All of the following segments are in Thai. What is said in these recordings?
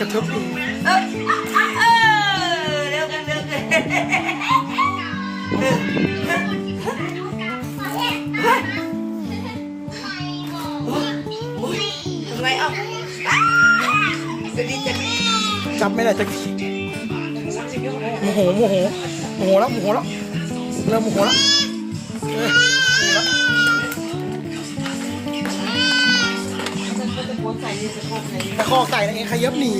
กระทิบอีเออเออเร็วกันเร็วกันทำไงเอ้าจะดีจะดีจับไม่ได้จะโมโหโมโหโมโหแล้วโมโหแล้วเริ่มโมโหแล้วเอ้ยโมโหแล้ว ตะคอกใส่นะเองขยับหนี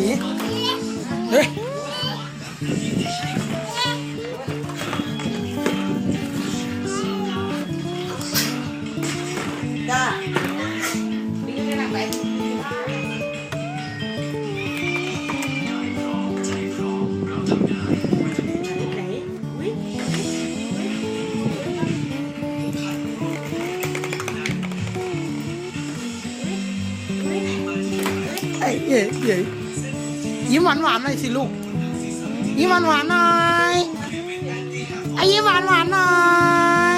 เย้เย้ยิ้มหวานหวานหน่อยสิลูก ยิ้มหวานหวานหน่อยไอ้ยิ้มหวานหวานหน่อ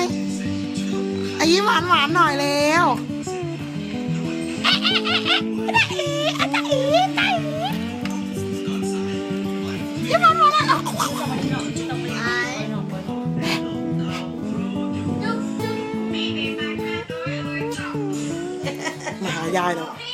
ยไอ้ยิ้มหวานหวานหน่อยแล้วยมานหานายายแล้ว